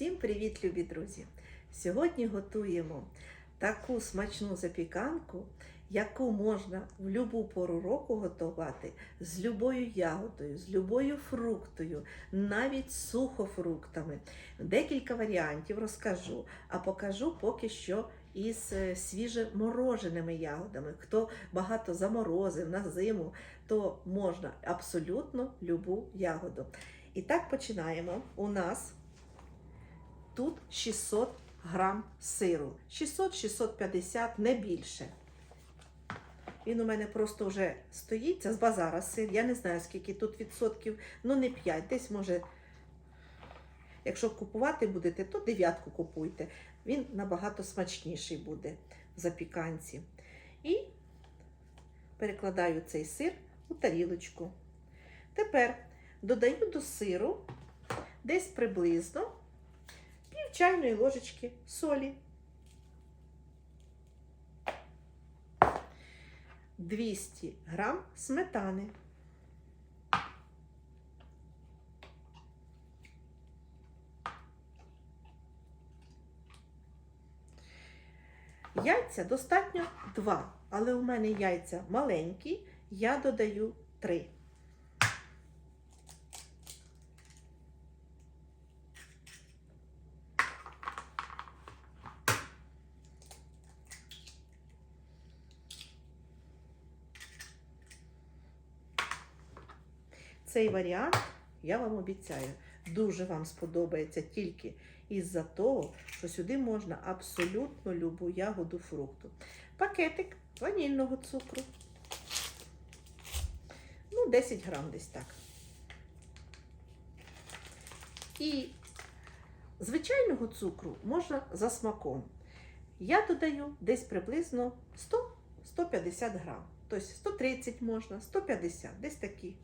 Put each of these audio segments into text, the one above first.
Всім привіт, любі друзі! Сьогодні готуємо таку смачну запіканку, яку можна в будь-яку пору року готувати з любою ягодою, з любою фруктою, навіть сухофруктами. Декілька варіантів розкажу, а покажу поки що із е, свіжемороженими ягодами. Хто багато заморозив на зиму, то можна абсолютно любу ягоду. І так починаємо. У нас тут 600 грам сиру. 600-650, не більше. Він у мене просто вже стоїть, це з базара сир. Я не знаю, скільки тут відсотків, ну не 5, десь може. Якщо купувати будете, то дев'ятку купуйте. Він набагато смачніший буде в запіканці. І перекладаю цей сир у тарілочку. Тепер додаю до сиру десь приблизно чайної ложечки солі. 200 грам сметани. Яйця достатньо 2, але у мене яйця маленькі, я додаю 3. Цей варіант, я вам обіцяю, дуже вам сподобається тільки із-за того, що сюди можна абсолютно любу ягоду фрукту. Пакетик ванільного цукру. Ну, 10 грам десь так. І звичайного цукру можна за смаком. Я додаю десь приблизно 100-150 грам. Тобто 130 можна, 150, десь такі.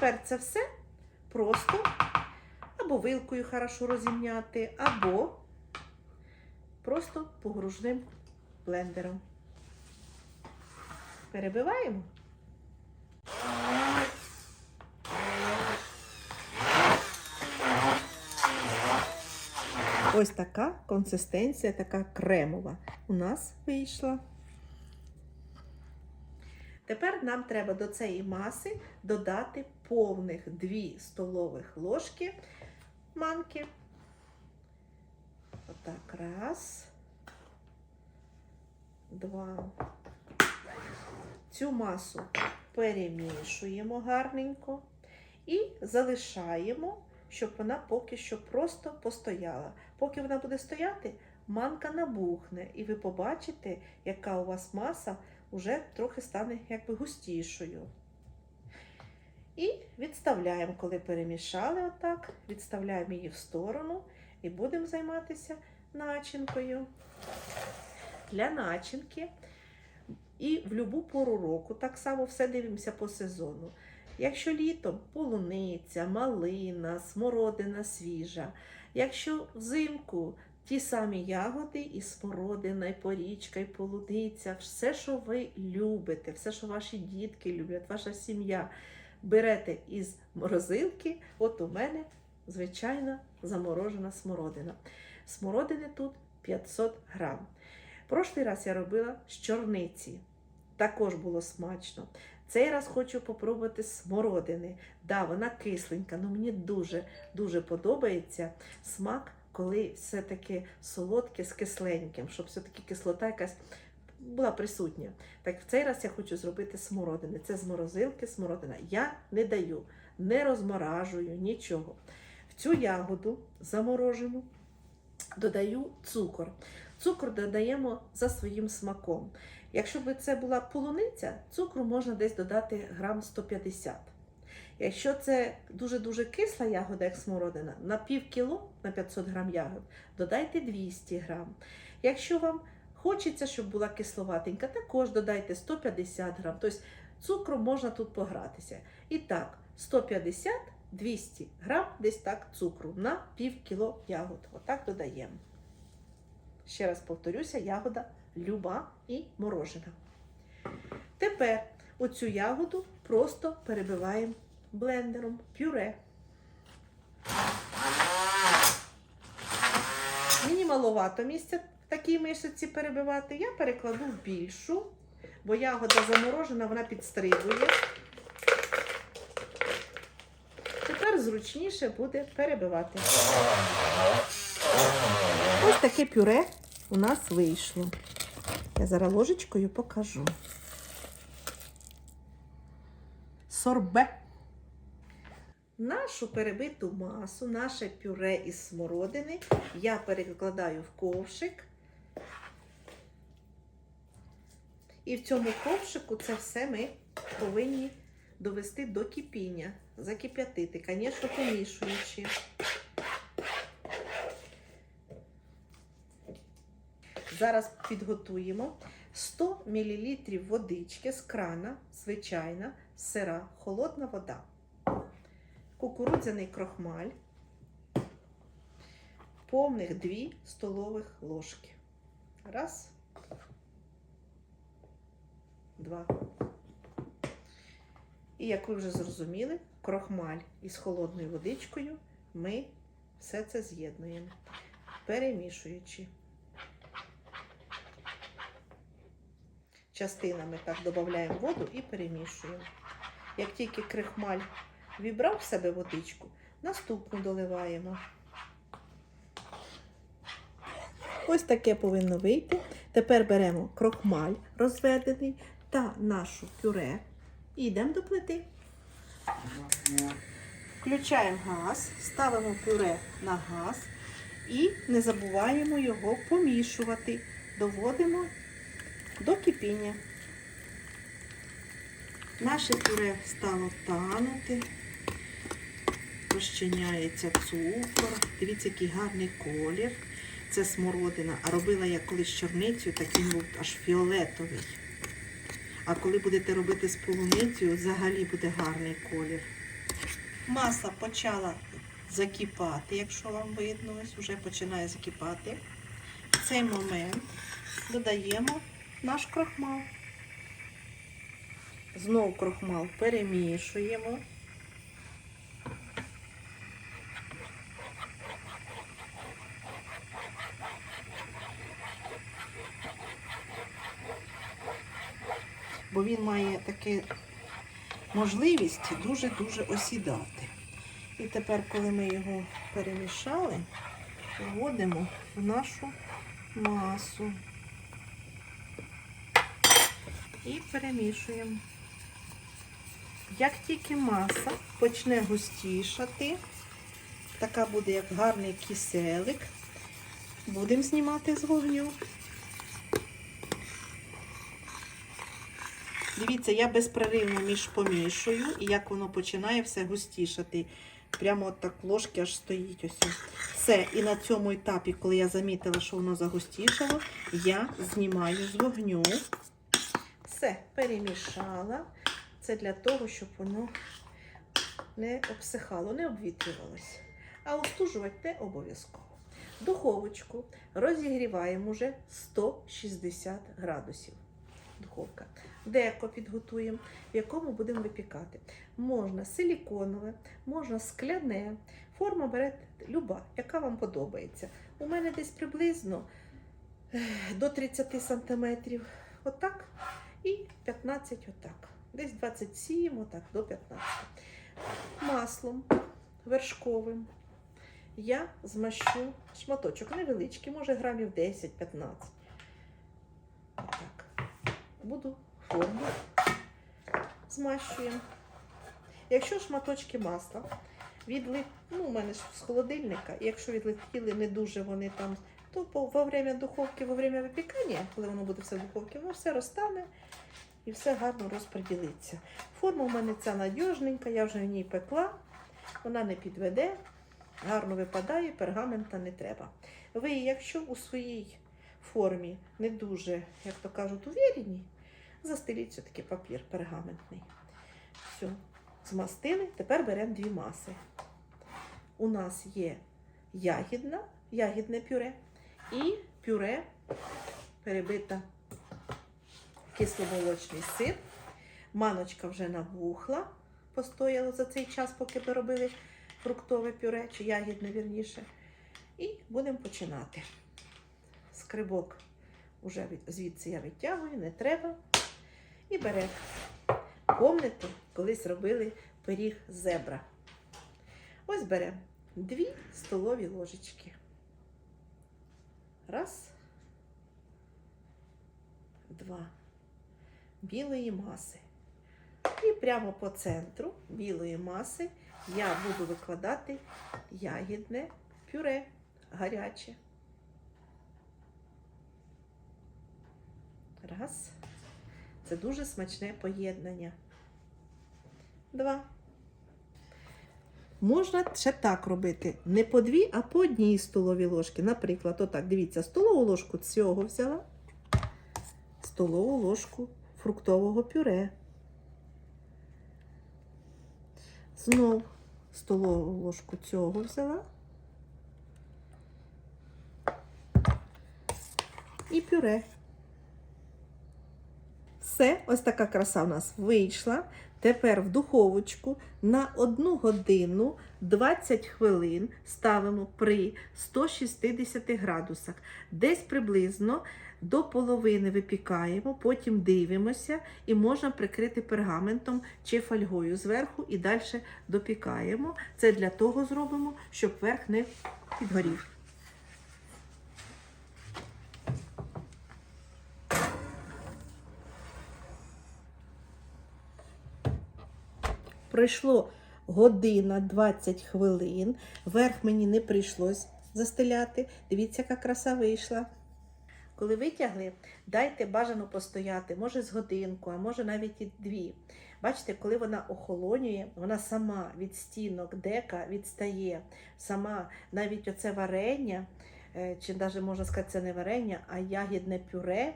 Тепер це все просто або вилкою хорошо розімняти, або просто погружним блендером. Перебиваємо. Ось така консистенція, така кремова у нас вийшла. Тепер нам треба до цієї маси додати повних 2 столових ложки манки. Отак, раз, два. Цю масу перемішуємо гарненько і залишаємо, щоб вона поки що просто постояла. Поки вона буде стояти, манка набухне, і ви побачите, яка у вас маса вже трохи стане якби густішою. І відставляємо, коли перемішали отак, відставляємо її в сторону і будемо займатися начинкою. Для начинки і в будь-яку пору року, так само все дивимося по сезону. Якщо літом полуниця, малина, смородина свіжа. Якщо взимку ті самі ягоди, і смородина, і порічка, і полуниця, все, що ви любите, все, що ваші дітки люблять, ваша сім'я, берете із морозилки. От у мене, звичайна, заморожена смородина. Смородини тут 500 грам. Прошлий раз я робила з чорниці. Також було смачно. Цей раз хочу попробувати смородини. Да, вона кисленька, але мені дуже-дуже подобається смак коли все-таки солодке з кисленьким, щоб все-таки кислота якась була присутня. Так в цей раз я хочу зробити смородини. Це з морозилки смородина. Я не даю, не розморажую нічого. В цю ягоду заморожену додаю цукор. Цукор додаємо за своїм смаком. Якщо б це була полуниця, цукру можна десь додати грам 150 Якщо це дуже-дуже кисла ягода, як смородина, на пів кіло на 500 грам ягод, додайте 200 грам. Якщо вам хочеться, щоб була кисловатенька, також додайте 150 грам. Тобто цукру можна тут погратися. І так, 150-200 грам десь так цукру на пів кіло ягод. Отак додаємо. Ще раз повторюся, ягода люба і морожена. Тепер оцю ягоду просто перебиваємо блендером пюре. Мені маловато місця в такій мишці перебивати. Я перекладу в більшу, бо ягода заморожена, вона підстрибує. Тепер зручніше буде перебивати. Ось таке пюре у нас вийшло. Я зараз ложечкою покажу. Сорбе. Нашу перебиту масу, наше пюре із смородини я перекладаю в ковшик. І в цьому ковшику це все ми повинні довести до кипіння, закип'ятити, звісно, помішуючи. Зараз підготуємо 100 мл водички з крана, звичайна, сира, холодна вода, кукурудзяний крохмаль, повних 2 столових ложки. Раз, два. І як ви вже зрозуміли, крохмаль із холодною водичкою ми все це з'єднуємо, перемішуючи. Частинами так додаємо воду і перемішуємо. Як тільки крихмаль вібрав в себе водичку, наступну доливаємо. Ось таке повинно вийти. Тепер беремо крохмаль розведений та нашу пюре і йдемо до плити. Включаємо газ, ставимо пюре на газ і не забуваємо його помішувати. Доводимо до кипіння. Наше пюре стало танути, розчиняється цукор. Дивіться, який гарний колір. Це смородина. А робила я колись чорницю, так був аж фіолетовий. А коли будете робити з полуницею, взагалі буде гарний колір. Маса почала закипати, якщо вам видно, ось вже починає закипати. В цей момент додаємо наш крохмал. Знову крохмал перемішуємо. Бо він має таку можливість дуже-дуже осідати. І тепер, коли ми його перемішали, вводимо в нашу масу і перемішуємо. Як тільки маса почне густішати, така буде як гарний киселик, будемо знімати з вогню. Дивіться, я безперервно між помішую, і як воно починає все густішати. Прямо от так ложки аж стоїть ось. Все. І на цьому етапі, коли я замітила, що воно загустішало, я знімаю з вогню. Все, перемішала. Це для того, щоб воно не обсихало, не обвітрювалося. А остужувати не обов'язково. Духовочку розігріваємо вже 160 градусів. Духовка. Деко підготуємо, в якому будемо випікати. Можна силіконове, можна скляне. Форма берете люба, яка вам подобається. У мене десь приблизно до 30 см. Отак. І 15 отак. Десь 27, отак, до 15. Маслом вершковим. Я змащу шматочок невеличкий, може грамів 10-15. Отак. Буду форму змащуємо. Якщо шматочки масла відли... ну, у мене ж з холодильника, і якщо відлетіли не дуже вони там, то во время духовки, во время випікання, коли воно буде все в духовці, воно все розтане і все гарно розподілиться. Форма у мене ця надіжненька, я вже в ній пекла, вона не підведе, гарно випадає, пергамента не треба. Ви, якщо у своїй формі не дуже, як то кажуть, увірені, застеліть все-таки папір пергаментний. Все, змастили. Тепер беремо дві маси. У нас є ягідна, ягідне пюре і пюре перебита кисломолочний сир. Маночка вже набухла, постояла за цей час, поки ми робили фруктове пюре, чи ягідне вірніше. І будемо починати. скрибок від- звідси я витягую, не треба. І беремо. Помните, колись робили пиріг зебра. Ось беремо дві столові ложечки. Раз, два. Білої маси. І прямо по центру білої маси я буду викладати ягідне пюре гаряче. Раз. Це дуже смачне поєднання. Два. Можна ще так робити. Не по дві, а по одній столовій ложки. Наприклад, отак, дивіться, столову ложку цього взяла, столову ложку фруктового пюре. Знов столову ложку цього взяла. І пюре. Все, ось така краса у нас вийшла. Тепер в духовочку на 1 годину 20 хвилин ставимо при 160 градусах. Десь приблизно до половини випікаємо, потім дивимося і можна прикрити пергаментом чи фольгою зверху і далі допікаємо. Це для того зробимо, щоб верх не підгорів. Пройшло година 20 хвилин. Верх мені не прийшлось застеляти. Дивіться, яка краса вийшла. Коли витягли, дайте бажано постояти, може з годинку, а може навіть і дві. Бачите, коли вона охолонює, вона сама від стінок дека відстає. Сама навіть оце варення, е, чи навіть можна сказати, це не варення, а ягідне пюре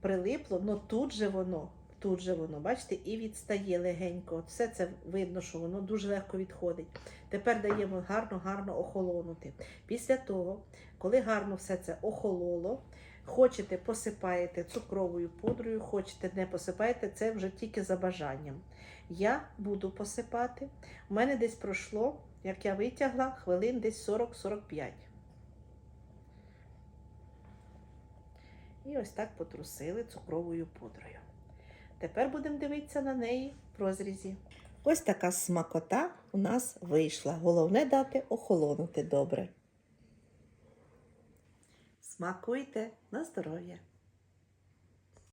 прилипло, ну тут же воно, тут же воно, бачите, і відстає легенько. Все це видно, що воно дуже легко відходить. Тепер даємо гарно-гарно охолонути. Після того, коли гарно все це охололо, хочете посипаєте цукровою пудрою, хочете не посипаєте, це вже тільки за бажанням. Я буду посипати. У мене десь пройшло, як я витягла, хвилин десь 40-45. І ось так потрусили цукровою пудрою. Тепер будемо дивитися на неї в розрізі. Ось така смакота у нас вийшла. Головне дати охолонути добре. Смакуйте на здоров'я!